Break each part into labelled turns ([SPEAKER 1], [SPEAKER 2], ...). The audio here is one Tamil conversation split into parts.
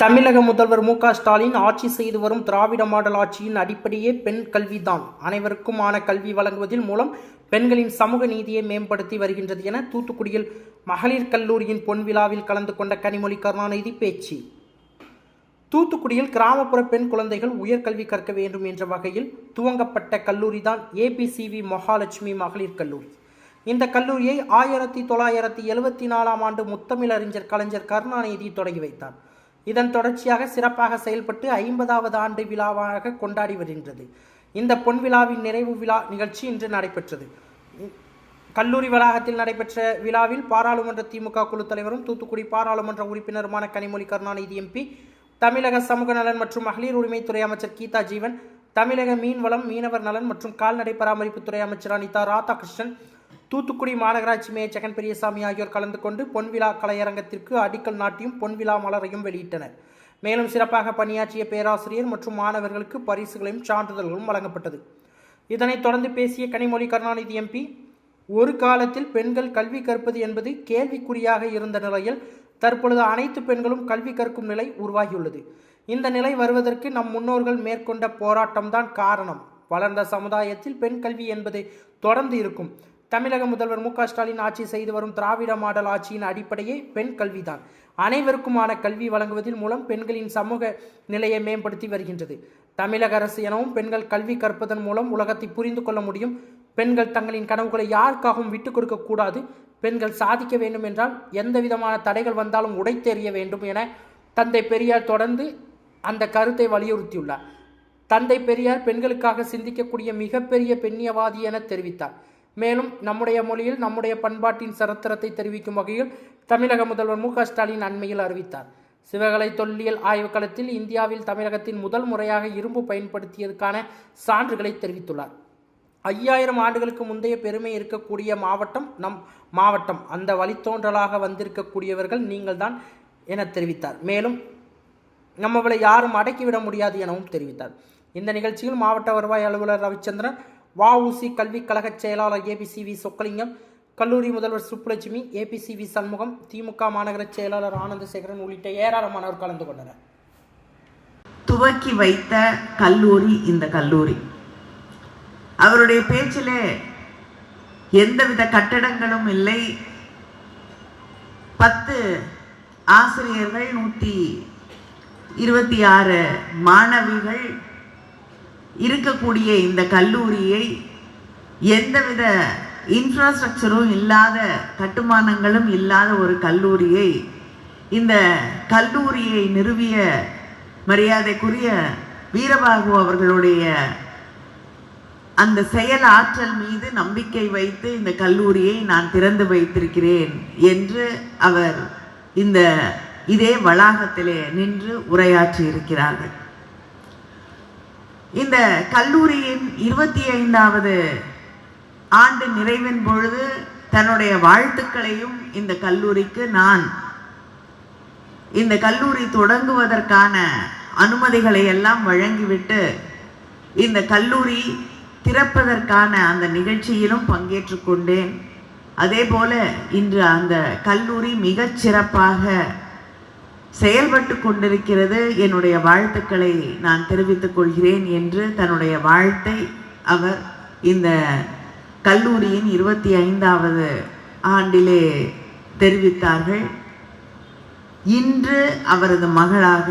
[SPEAKER 1] தமிழக முதல்வர் மு ஸ்டாலின் ஆட்சி செய்து வரும் திராவிட மாடல் ஆட்சியின் அடிப்படையே பெண் கல்விதான். அனைவருக்குமான கல்வி வழங்குவதில் மூலம் பெண்களின் சமூக நீதியை மேம்படுத்தி வருகின்றது என தூத்துக்குடியில் மகளிர் கல்லூரியின் பொன்விழாவில் கலந்து கொண்ட கனிமொழி கருணாநிதி பேச்சு. தூத்துக்குடியில் கிராமப்புற பெண் குழந்தைகள் உயர்கல்வி கற்க வேண்டும் என்ற வகையில் துவங்கப்பட்ட கல்லூரிதான் ஏபிசிவி மகாலட்சுமி மகளிர் கல்லூரி. இந்த கல்லூரியை ஆயிரத்தி தொள்ளாயிரத்தி எழுபத்தி நாலாம் ஆண்டு முத்தமிழறிஞர் கலைஞர் கருணாநிதி தொடங்கி வைத்தார். இதன் தொடர்ச்சியாக சிறப்பாக செயல்பட்டு ஐம்பதாவது ஆண்டு விழாவாக கொண்டாடி வருகின்றது. இந்த பொன் விழாவின் நிறைவு விழா நிகழ்ச்சி இன்று நடைபெற்றது. கல்லூரி வளாகத்தில் நடைபெற்ற விழாவில் பாராளுமன்ற திமுக குழு தலைவரும் தூத்துக்குடி பாராளுமன்ற உறுப்பினருமான கனிமொழி கருணாநிதி எம்பி தமிழக சமூக நலன் மற்றும் மகளிர் உரிமைத்துறை அமைச்சர் கீதா ஜீவன் தமிழக மீன்வளம் மீனவர் நலன் மற்றும் கால்நடை பராமரிப்புத்துறை அமைச்சர் அனிதா ராதாகிருஷ்ணன் தூத்துக்குடி மாநகராட்சி மேயர் ஜெகன் பெரியசாமி ஆகியோர் கலந்து கொண்டு பொன்விழா கலையரங்கத்திற்கு அடிக்கல் நாட்டியும் பொன்விழா மலரையும் வெளியிட்டனர். மேலும் சிறப்பாக பணியாற்றிய பேராசிரியர் மற்றும் மாணவர்களுக்கு பரிசுகளையும் சான்றிதழ்களும் வழங்கப்பட்டது. இதனைத் தொடர்ந்து பேசிய கனிமொழி கருணாநிதி எம்பி ஒரு காலத்தில் பெண்கள் கல்வி கற்பது என்பது கேள்விக்குறியாக இருந்த நிலையில் தற்பொழுது அனைத்து பெண்களும் கல்வி கற்கும் நிலை உருவாகியுள்ளது. இந்த நிலை வருவதற்கு நம் முன்னோர்கள் மேற்கொண்ட போராட்டம்தான் காரணம். வளர்ந்த சமுதாயத்தில் பெண் கல்வி என்பது தொடர்ந்து இருக்கும். தமிழக முதல்வர் மு ஸ்டாலின் ஆட்சி செய்து வரும் திராவிட மாடல் ஆட்சியின் அடிப்படையே பெண் கல்விதான். அனைவருக்குமான கல்வி வழங்குவதன் மூலம் பெண்களின் சமூக நிலையை மேம்படுத்தி வருகின்றது. தமிழக அரசு எனவும் பெண்கள் கல்வி கற்பதன் மூலம் உலகத்தை புரிந்து கொள்ள முடியும். பெண்கள் தங்களின் கனவுகளை யாருக்காகவும் விட்டுக் கொடுக்கக்கூடாது பெண்கள் சாதிக்க வேண்டும் என்றால் எந்த விதமான தடைகள் வந்தாலும் உடைத்தெறிய வேண்டும் என தந்தை பெரியார் தொடர்ந்து அந்த கருத்தை வலியுறுத்தியுள்ளார். தந்தை பெரியார் பெண்களுக்காக சிந்திக்கக்கூடிய மிகப்பெரிய பெண்ணியவாதி என தெரிவித்தார். மேலும் நம்முடைய மொழியில் நம்முடைய பண்பாட்டின் சரித்திரத்தை தெரிவிக்கும் வகையில் தமிழக முதல்வர் மு ஸ்டாலின் அண்மையில் அறிவித்தார். சிவகலை தொல்லியல் ஆய்வுக்களத்தில் இந்தியாவில் தமிழகத்தின் முதல் முறையாக இரும்பு பயன்படுத்தியதற்கான சான்றுகளை தெரிவித்துள்ளார். ஐயாயிரம் ஆண்டுகளுக்கு முந்தைய பெருமை இருக்கக்கூடிய மாவட்டம் நம் மாவட்டம். அந்த வழித்தோன்றலாக வந்திருக்கக்கூடியவர்கள் நீங்கள்தான் என தெரிவித்தார். மேலும் நம்மளை யாரும் அடக்கிவிட முடியாது எனவும் தெரிவித்தார். இந்த நிகழ்ச்சியில் மாவட்ட வருவாய் அலுவலர் ரவிச்சந்திரன் வஉசி கல்விக் கழக செயலாளர் ஏபிசிவி சொக்கலிங்கம் கல்லூரி முதல்வர் சுப்புலட்சுமி ஏபிசிவி சண்முகம் திமுக மாநகர செயலாளர் ஆனந்தசேகரன் உள்ளிட்ட ஏராளமானோர் கலந்து கொண்டனர்.
[SPEAKER 2] துவக்கி வைத்த கல்லூரி இந்த கல்லூரி. அவருடைய பேச்சிலே எந்தவித கட்டடங்களும் இல்லை. பத்து ஆசிரியர்கள் நூற்றி இருபத்தி ஆறு மாணவிகள் இருக்கக்கூடிய இந்த கல்லூரியை எந்தவித இன்ஃப்ராஸ்ட்ரக்சரும் இல்லாத கட்டுமானங்களும் இல்லாத ஒரு கல்லூரியை இந்த கல்லூரியை நிறுவிய மரியாதைக்குரிய வீரபாகு அவர்களுடைய அந்த செயல் ஆற்றல் மீது நம்பிக்கை வைத்து இந்த கல்லூரியை நான் திறந்து வைத்திருக்கிறேன் என்று அவர் இந்த இதே வளாகத்திலே நின்று உரையாற்றி இருக்கிறார்கள் இந்த கல்லூரியின் இருபத்தி ஐந்தாவது ஆண்டு நிறைவின் பொழுது தன்னுடைய வாழ்த்துக்களையும் இந்த கல்லூரிக்கு நான் இந்த கல்லூரி தொடங்குவதற்கான அனுமதிகளை எல்லாம் வழங்கிவிட்டு இந்த கல்லூரி திறப்பதற்கான அந்த நிகழ்ச்சியிலும் பங்கேற்று கொண்டேன். அதே போல இன்று அந்த கல்லூரி மிகச் சிறப்பாக செயல்பட்டு கொண்டிருக்கிறது. என்னுடைய வாழ்த்துக்களை நான் தெரிவித்துக் கொள்கிறேன் என்று தன்னுடைய வாழ்த்தை அவர் இந்த கல்லூரியின் இருபத்தி ஐந்தாவது ஆண்டிலே தெரிவித்தார்கள். இன்று அவரது மகளாக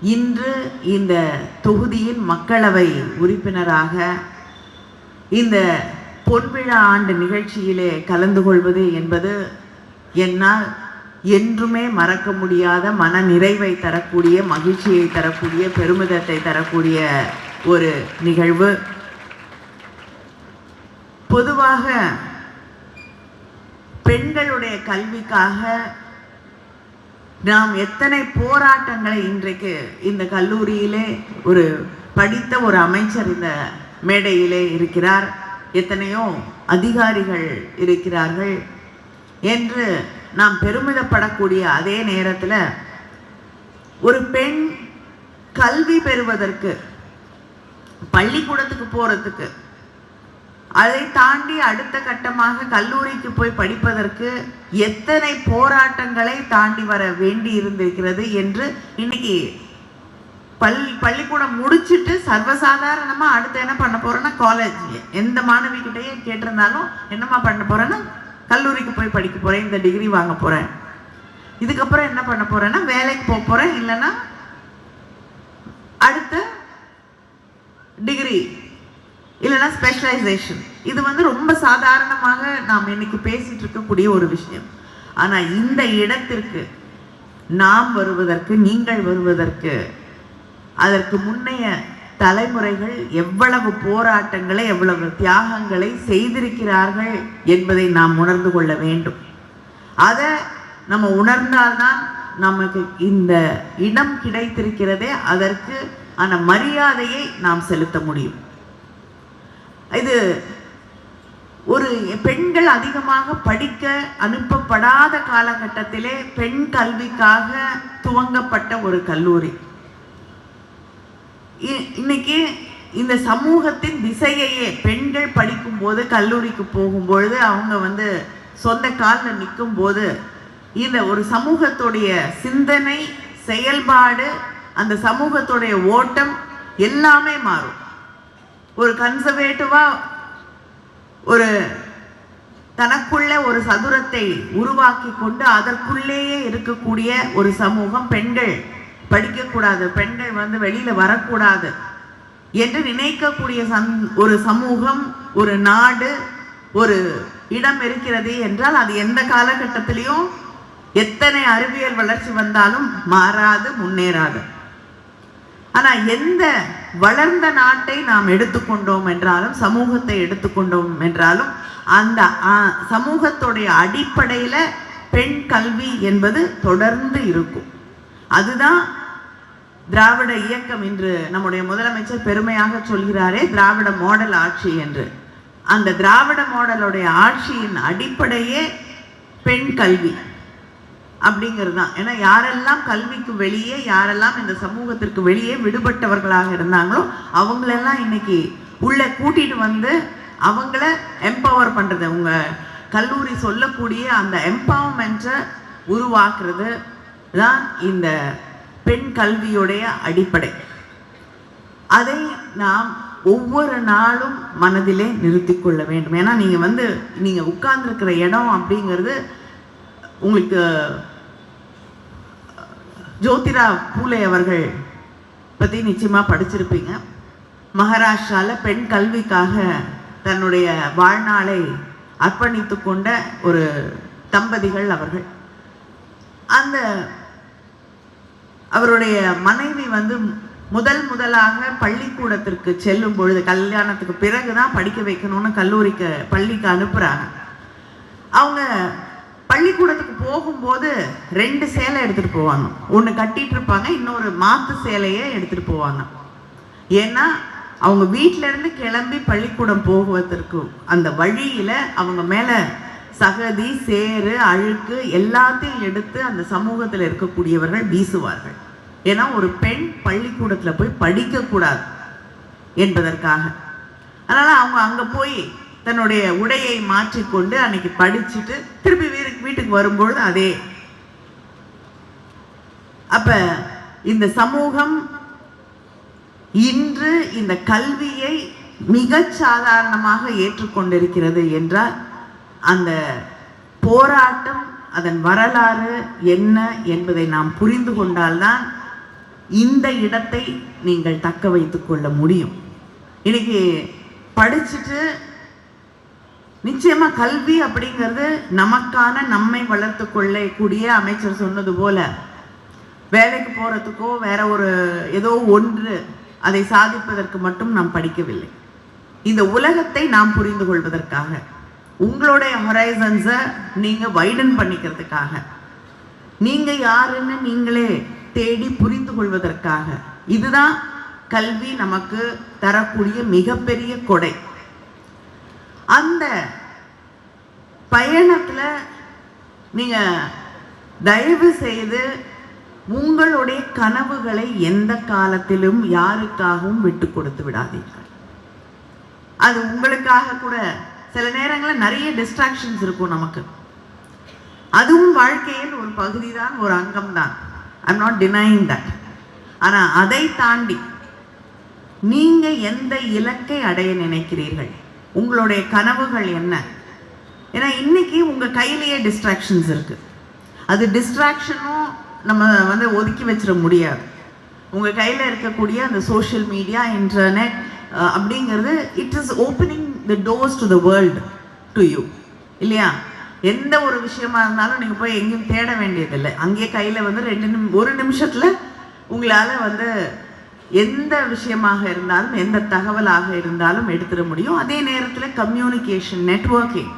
[SPEAKER 2] இன்று இந்த தொகுதியின் மக்களவை உறுப்பினராக இந்த பொன்விழா ஆண்டு நிகழ்ச்சியிலே கலந்து கொள்வது என்பது என்னால் என்றுமே மறக்க முடியாத மன நிறைவை தரக்கூடிய மகிழ்ச்சியை தரக்கூடிய பெருமிதத்தை தரக்கூடிய ஒரு நிகழ்வு. பொதுவாக பெண்களுடைய கல்விக்காக நாம் எத்தனை போராட்டங்களை இன்றைக்கு இந்த கல்லூரியிலே ஒரு படித்த ஒரு அமைச்சர் இந்த மேடையிலே இருக்கிறார். எத்தனையோ அதிகாரிகள் இருக்கிறார்கள் என்று நாம் பெருமிதப்படக்கூடிய அதே நேரத்தில் ஒரு பெண் கல்வி பெறுவதற்கு பள்ளிக்கூடத்துக்கு போகிறதுக்கு அதை தாண்டி அடுத்த கட்டமாக கல்லூரிக்கு போய் படிப்பதற்கு எத்தனை போராட்டங்களை தாண்டி வர வேண்டி இருந்திருக்கிறது என்று இன்னைக்கு பல் பள்ளிக்கூடம் முடிச்சுட்டு சர்வசாதாரணமாக அடுத்து என்ன பண்ண போறேன்னா காலேஜ் எந்த மாணவி கேட்டிருந்தாலும் என்னம்மா பண்ண போறேன்னா கல்லூரிக்கு போய் படிக்க போகிறேன் இந்த டிகிரி வாங்க போகிறேன் இதுக்கப்புறம் என்ன பண்ண போகிறேன்னா வேலைக்கு போக போகிறேன் இல்லைன்னா அடுத்த டிகிரி இல்லைன்னா ஸ்பெஷலைசேஷன் இது வந்து ரொம்ப சாதாரணமாக நாம் இன்னைக்கு பேசிகிட்டு இருக்கக்கூடிய ஒரு விஷயம். ஆனால் இந்த இடத்திற்கு நாம் வருவதற்கு நீங்கள் வருவதற்கு அதற்கு முன்னைய தலைமுறைகள் எவ்வளவு போராட்டங்களை எவ்வளவு தியாகங்களை செய்திருக்கிறார்கள் என்பதை நாம் உணர்ந்து கொள்ள வேண்டும். அதை நம்ம உணர்ந்தால்தான் நமக்கு இந்த இடம் கிடைத்திருக்கிறதே அதற்கு ஆன மரியாதையை நாம் செலுத்த முடியும். இது ஒரு பெண்கள் அதிகமாக படிக்க அனுப்பப்படாத காலகட்டத்திலே பெண் கல்விக்காக துவங்கப்பட்ட ஒரு கல்லூரி. இன்னைக்கு இந்த சமூகத்தின் திசையையே பெண்கள் படிக்கும்போது கல்லூரிக்கு போகும்பொழுது அவங்க வந்து சொந்த காலில் நிற்கும் போது இந்த ஒரு சமூகத்துடைய சிந்தனை செயல்பாடு அந்த சமூகத்துடைய ஓட்டம் எல்லாமே மாறும். ஒரு கன்சர்வேட்டிவா ஒரு தனக்குள்ள ஒரு சதுரத்தை உருவாக்கி கொண்டு அதற்குள்ளேயே இருக்கக்கூடிய ஒரு சமூகம் பெண்கள் படிக்கக்கூடாது பெண்கள் வந்து வெளியில வரக்கூடாது என்று நினைக்கக்கூடிய சந் ஒரு சமூகம் ஒரு நாடு ஒரு இடம் இருக்கிறது என்றால் அது எந்த காலகட்டத்திலையும் எத்தனை அறிவியல் வளர்ச்சி வந்தாலும் மாறாது முன்னேறாது. ஆனால் எந்த வளர்ந்த நாட்டை நாம் எடுத்துக்கொண்டோம் என்றாலும் சமூகத்தை எடுத்துக்கொண்டோம் என்றாலும் அந்த சமூகத்துடைய அடிப்படையில் பெண் கல்வி என்பது தொடர்ந்து இருக்கும். அதுதான் திராவிட இயக்கம் என்று நம்முடைய முதலமைச்சர் பெருமையாக சொல்கிறாரே திராவிட மாடல் ஆட்சி என்று. அந்த திராவிட மாடலுடைய ஆட்சியின் அடிப்படையே பெண் கல்வி அப்படிங்கிறது தான். ஏன்னா யாரெல்லாம் கல்விக்கு வெளியே யாரெல்லாம் இந்த சமூகத்திற்கு வெளியே விடுபட்டவர்களாக இருந்தாங்களோ அவங்களெல்லாம் இன்னைக்கு உள்ள கூட்டிட்டு வந்து அவங்கள எம்பவர் பண்ணுறது அவங்க கல்லூரி சொல்லக்கூடிய அந்த எம்பவர்மெண்ட்டை உருவாக்குறது தான் இந்த பெண் கல்வியுடைய அடிப்படை. அதை நாம் ஒவ்வொரு நாளும் மனதிலே நிறுத்தி கொள்ள வேண்டும். ஏன்னா நீங்க வந்து நீங்க உட்கார்ந்துருக்கிற இடம் அப்படிங்கிறது உங்களுக்கு ஜோதிரா பூலே அவர்கள் பத்தி நிச்சயமா படிச்சிருப்பீங்க. மகாராஷ்டிரால பெண் கல்விக்காக தன்னுடைய வாழ்நாளை அர்ப்பணித்து கொண்ட ஒரு தம்பதிகள் அவர்கள். அந்த அவருடைய மனைவி வந்து முதல் முதலாக பள்ளிக்கூடத்திற்கு செல்லும் பொழுது கல்யாணத்துக்கு பிறகுதான் படிக்க வைக்கணும்னு கல்லூரிக்கு பள்ளிக்கு அனுப்புறாங்க. அவங்க பள்ளிக்கூடத்துக்கு போகும்போது ரெண்டு சேலை எடுத்துட்டு போவாங்க. ஒன்று கட்டிட்டு இருப்பாங்க இன்னொரு மாத்து சேலையை எடுத்துட்டு போவாங்க. ஏன்னா அவங்க வீட்டில இருந்து கிளம்பி பள்ளிக்கூடம் போகுவதற்கு அந்த வழியில அவங்க மேல சகதி சேறு அழுக்கு எல்லாத்தையும் எடுத்து அந்த சமூகத்தில் இருக்கக்கூடியவர்கள் வீசுவார்கள். ஏன்னா ஒரு பெண் பள்ளிக்கூடத்துல போய் படிக்கக்கூடாது என்பதற்காக. அதனால அவங்க அங்க போய் தன்னுடைய உடையை மாற்றிக்கொண்டு அன்னைக்கு படிச்சுட்டு திருப்பி வீட்டுக்கு வீட்டுக்கு வரும்பொழுது அதே. அப்ப இந்த சமூகம் இன்று இந்த கல்வியை மிகச் சாதாரணமாக ஏற்றுக்கொண்டிருக்கிறது என்றால் அந்த போராட்டம் அதன் வரலாறு என்ன என்பதை நாம் புரிந்து கொண்டால்தான் இந்த இடத்தை நீங்கள் தக்க வைத்து கொள்ள முடியும். இன்னைக்கு படிச்சுட்டு நிச்சயமா கல்வி அப்படிங்கிறது நமக்கான நம்மை வளர்த்து கொள்ளக்கூடிய அமைச்சர் சொன்னது போல வேலைக்கு போகிறதுக்கோ வேற ஒரு ஏதோ ஒன்று அதை சாதிப்பதற்கு மட்டும் நாம் படிக்கவில்லை. இந்த உலகத்தை நாம் புரிந்து கொள்வதற்காக. உங்களுடைய ஹொரைசன்ஸை நீங்கள் வைடன் பண்ணிக்கிறதுக்காக. நீங்கள் யாருன்னு நீங்களே தேடி புரிந்து கொள்வதற்காக. இதுதான் கல்வி நமக்கு தரக்கூடிய மிகப்பெரிய கொடை. அந்த பயணத்தில் நீங்க தயவு செய்து உங்களுடைய கனவுகளை எந்த காலத்திலும் யாருக்காகவும் விட்டு கொடுத்து விடாதீர்கள். அது உங்களுக்காக கூட சில நேரங்களில் நிறைய டிஸ்ட்ராக்ஷன்ஸ் இருக்கும் நமக்கு. அதுவும் வாழ்க்கையின் ஒரு பகுதி தான் ஒரு அங்கம் தான் ஐம் நாட் டினைங் தட் ஆனால் அதை தாண்டி நீங்கள் எந்த இலக்கை அடைய நினைக்கிறீர்கள்? உங்களுடைய கனவுகள் என்ன? ஏன்னா இன்னைக்கு உங்கள் கையிலேயே டிஸ்ட்ராக்ஷன்ஸ் இருக்கு. அது டிஸ்ட்ராக்ஷனும் நம்ம வந்து ஒதுக்கி வச்சிட முடியாது. உங்கள் கையில இருக்கக்கூடிய அந்த சோஷியல் மீடியா இன்டர்நெட் அப்படிங்கிறது it is opening the doors to the world to you இல்லையா? எந்த ஒரு விஷயமா இருந்தாலும் நீங்கள் போய் எங்கேயும் தேட வேண்டியதில்லை. அங்கேயே கையில் வந்து ரெண்டு நிமி ஒரு நிமிஷத்தில் உங்களால் வந்து எந்த விஷயமாக இருந்தாலும் எந்த தகவலாக இருந்தாலும் எடுத்துட முடியும். அதே நேரத்தில் கம்யூனிகேஷன் நெட்வொர்க்கிங்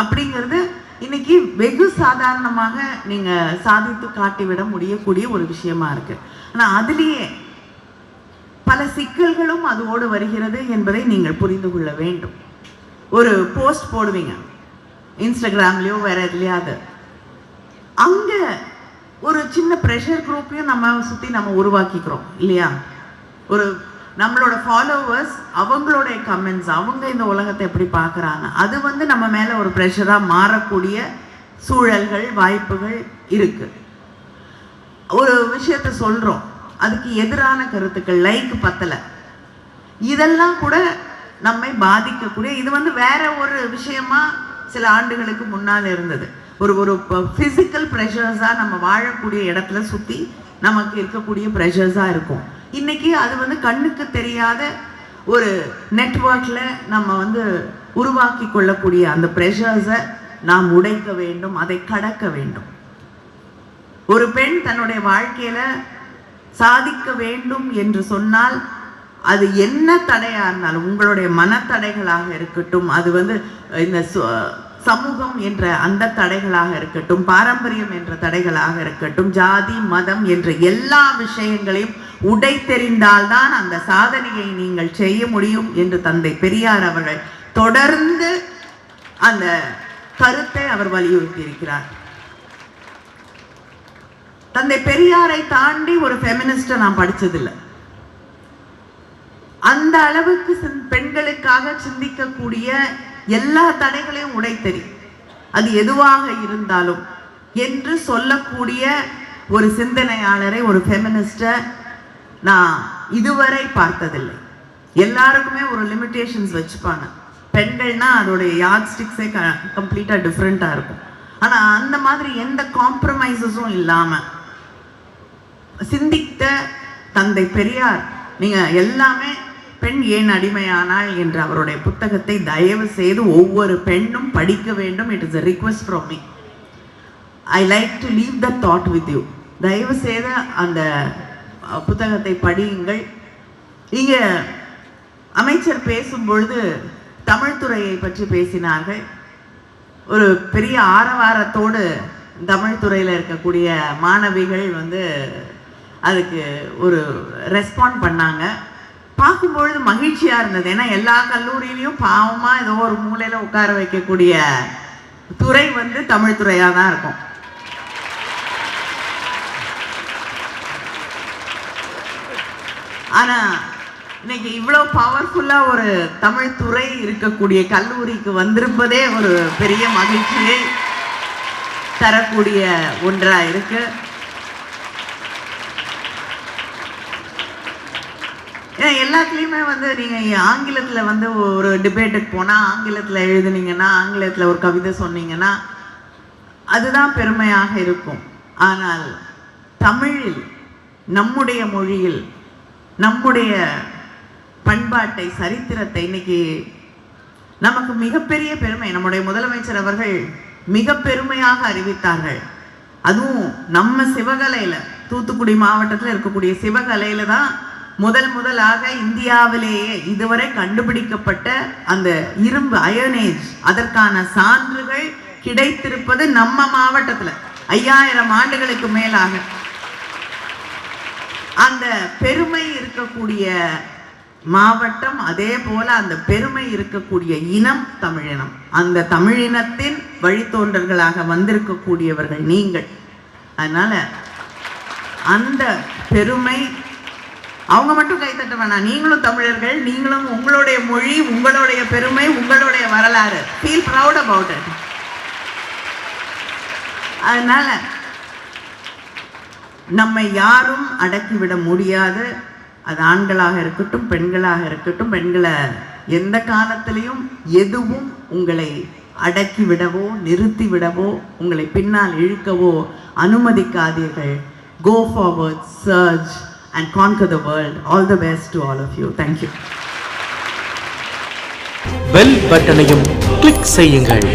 [SPEAKER 2] அப்படிங்கிறது இன்னைக்கு வெகு சாதாரணமாக நீங்கள் சாதித்து காட்டிவிட முடியக்கூடிய ஒரு விஷயமா இருக்குது ஆனால் அதுலேயே பல சிக்கல்களும் அதோடு வருகிறது என்பதை நீங்கள் புரிந்து கொள்ள வேண்டும். ஒரு போஸ்ட் போடுவீங்க. இன்ஸ்டாகிராம்லயோ வேற எதுலையாவது. அங்க ஒரு சின்ன ப்ரெஷர் குரூப்பையும் நம்ம சுத்தி நம்ம உருவாக்கிக்கிறோம் இல்லையா? ஒரு நம்மளோட ஃபாலோவர்ஸ் அவங்களுடைய கமெண்ட்ஸ் அவங்க இந்த உலகத்தை எப்படி பார்க்குறாங்க? அது வந்து நம்ம மேலே ஒரு ப்ரெஷராக மாறக்கூடிய சூழல்கள் வாய்ப்புகள் இருக்கு. ஒரு விஷயத்த சொல்கிறோம் அதுக்கு எதிரான கருத்துக்கள் லைக் பத்தலை. இதெல்லாம் கூட நம்மை பாதிக்கக்கூடிய இது வந்து வேற ஒரு விஷயமா சில ஆண்டுகளுக்கு முன்னால் இருந்தது. ஒரு ஒரு ஃபிசிக்கல் ப்ரெஷர்ஸாக நம்ம வாழக்கூடிய இடத்துல சுற்றி நமக்கு இருக்கக்கூடிய ப்ரெஷர்ஸாக இருக்கும். இன்னைக்கு அது வந்து கண்ணுக்கு தெரியாத ஒரு நெட்ஒர்க்கில் நம்ம வந்து உருவாக்கி கொள்ளக்கூடிய அந்த ப்ரெஷர்ஸை நாம் உடைக்க வேண்டும் அதை கடக்க வேண்டும். ஒரு பெண் தன்னுடைய வாழ்க்கையில் சாதிக்க வேண்டும் என்று சொன்னால் அது என்ன தடையா இருந்தாலும் உங்களுடைய மனத்தடைகளாக இருக்கட்டும் அது வந்து இந்த சு- சமூகம் என்ற அந்த தடைகளாக இருக்கட்டும் பாரம்பரியம் என்ற தடைகளாக இருக்கட்டும் ஜாதி மதம் என்ற எல்லா விஷயங்களையும் உடைத்தெறிந்தால்தான் அந்த சாதனையை நீங்கள் செய்ய முடியும் என்று தந்தை பெரியார் அவர்கள் தொடர்ந்து அந்த கருத்தை அவர் வலியுறுத்தி இருக்கிறார் தந்தை பெரியாரை தாண்டி ஒரு ஃபெமினிஸ்ட நான் படிச்சதில்லை. அந்த அளவுக்கு சிந்- பெண்களுக்காக சிந்திக்கக்கூடிய எல்லா தடைகளையும் உடைத்தறி. அது எதுவாக இருந்தாலும் என்று சொல்லக்கூடிய ஒரு சிந்தனையாளரை ஒரு ஃபெமினிஸ்டை நான் இதுவரை பார்த்ததில்லை. எல்லாருக்குமே ஒரு லிமிட்டேஷன்ஸ் வச்சுப்பாங்க. பெண்கள்னா அதோடைய யார்ட் ஸ்டிக்ஸே க கம்ப்ளீட்டாக டிஃப்ரெண்ட்டாக இருக்கும். ஆனால் அந்த மாதிரி எந்த காம்ப்ரமைசஸும் இல்லாமல் சிந்தித்த தந்தை பெரியார் நீங்கள் எல்லாமே பெண் ஏன் அடிமையானாள் என்ற அவருடைய புத்தகத்தை தயவு செய்து ஒவ்வொரு பெண்ணும் படிக்க வேண்டும். It is a request from me I like to leave the thought with you தயவு செய்து அந்த புத்தகத்தை படியுங்கள். இங்கே அமைச்சர் பேசும் பொழுது பற்றி பேசினார்கள். ஒரு பெரிய ஆரவாரத்தோடு தமிழ்துறையில் இருக்கக்கூடிய மாணவிகள் வந்து அதுக்கு ஒரு ரெஸ்பாண்ட் பண்ணாங்க. பார்க்கும்பொழுது மகிழ்ச்சியாக இருந்தது. ஏன்னா எல்லா கல்லூரியிலையும் பாவமாக ஏதோ ஒரு மூலையில் உட்கார வைக்கக்கூடிய துறை வந்து தமிழ் துறையாக தான் இருக்கும். ஆனால் இன்னைக்கு இவ்வளோ பவர்ஃபுல்லாக ஒரு தமிழ் துறை இருக்கக்கூடிய கல்லூரிக்கு வந்திருப்பதே ஒரு பெரிய மகிழ்ச்சியை தரக்கூடிய ஒன்றாக இருக்கு. ஏன்னா எல்லாத்துலேயுமே வந்து நீங்கள் ஆங்கிலத்தில் வந்து ஒரு டிபேட்டுக்கு போனால் ஆங்கிலத்தில் எழுதுனீங்கன்னா ஆங்கிலத்தில் ஒரு கவிதை சொன்னீங்கன்னா அதுதான் பெருமையாக இருக்கும். ஆனால் தமிழில் நம்முடைய மொழியில் நம்முடைய பண்பாட்டை சரித்திரத்தை இன்னைக்கு நமக்கு மிகப்பெரிய பெருமை. நம்முடைய முதலமைச்சர் அவர்கள் மிக பெருமையாக அறிவித்தார்கள். அதுவும் நம்ம சிவகலையில தூத்துக்குடி மாவட்டத்தில் இருக்கக்கூடிய சிவகலையில தான் முதல் முதலாக இந்தியாவிலேயே இதுவரை கண்டுபிடிக்கப்பட்ட அந்த இரும்பு அயனேஜ் அதற்கான சான்றுகள் கிடைத்திருப்பது நம்ம மாவட்டத்தில். ஐயாயிரம் ஆண்டுகளுக்கு மேலாக. அந்த பெருமை இருக்கக்கூடிய மாவட்டம் அதே போல அந்த பெருமை இருக்கக்கூடிய இனம் தமிழினம். அந்த தமிழினத்தின் வழித்தோன்றல்களாக வந்திருக்கக்கூடியவர்கள் நீங்கள். அதனால அந்த பெருமை அவங்க மட்டும் கைத்தட்ட வேணாம். நீங்களும் தமிழர்கள் நீங்களும் உங்களுடைய மொழி உங்களுடைய பெருமை உங்களுடைய வரலாறு. ஃபீல் ப்ரவுட் அபவுட் இட் அதனால நம்மை யாரும் அடக்கிவிட முடியாது. அது ஆண்களாக இருக்கட்டும் பெண்களாக இருக்கட்டும் பெண்களை எந்த காலத்திலையும் எதுவும் உங்களை அடக்கிவிடவோ நிறுத்திவிடவோ உங்களை பின்னால் இழுக்கவோ அனுமதிக்காதீர்கள். Go forward search and conquer the world. All the best to all of you. Thank you.
[SPEAKER 3] Bell பட்டனையும் கிளிக் செய்யுங்கள்